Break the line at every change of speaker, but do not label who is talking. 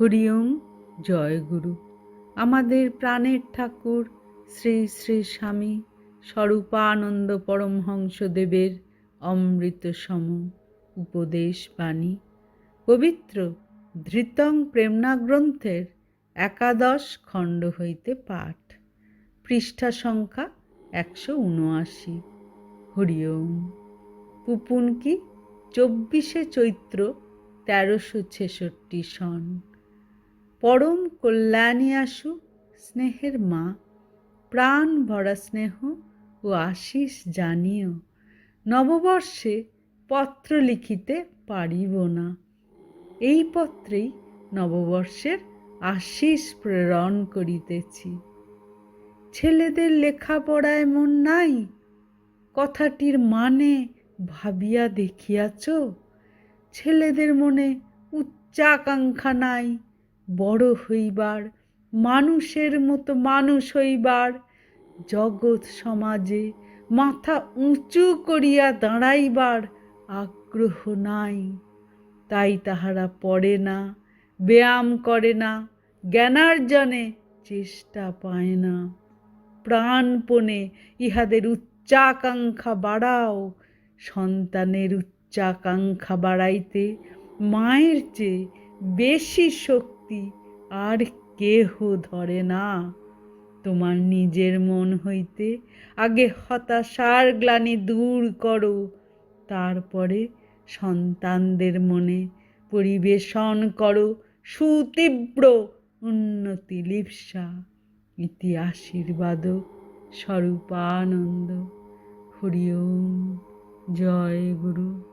হরিওম, জয় গুরু। আমাদের প্রাণের ঠাকুর শ্রী শ্রী স্বামী স্বরূপানন্দ পরমহংসদেবের অমৃত সম উপদেশ বাণী। পবিত্র ধৃতং প্রেমনা গ্রন্থের একাদশ খণ্ড হইতে পাঠ। পৃষ্ঠা সংখ্যা একশো উনআশি। হরিওম। পুপুন কি চব্বিশে চৈত্র তেরোশো ছেষট্টি সন। পরম কল্যাণী আসু, স্নেহের মা। প্রাণ ভরা স্নেহ ও আশিস জানিও, নববর্ষে পত্র লিখিতে পারিব না। এই পত্রেই নববর্ষের আশিস প্রেরণ করিতেছি। ছেলেদের লেখাপড়ায় মন নাই, কথাটির মানে ভাবিয়া দেখিয়াছ, ছেলেদের মনে উচ্চাকাঙ্ক্ষা নাই। বড় হইবার, মানুষের মতো মানুষ হইবার, জগৎ সমাজে মাথা উঁচু করিয়া দাঁড়াইবার আগ্রহ নাই। তাই তাহারা পড়ে না, ব্যায়াম করে না, জ্ঞানার্জনে চেষ্টা পায় না। প্রাণপণে ইহাদের উচ্চাকাঙ্ক্ষা বাড়াও, সন্তানের উচ্চাকাঙ্ক্ষা বাড়াইতে মায়ের চেয়ে বেশি শক্তি আর কেহ ধরে না। তোমার নিজের মন হইতে আগে হতাশার গ্লানি দূর করো। তারপরে সন্তানদের মনে পরিবেশন করো। সুতীব্র উন্নতি, লিপ্সা ইতি আশীর্বাদ স্বরূপানন্দ। হরি ওম, জয় গুরু।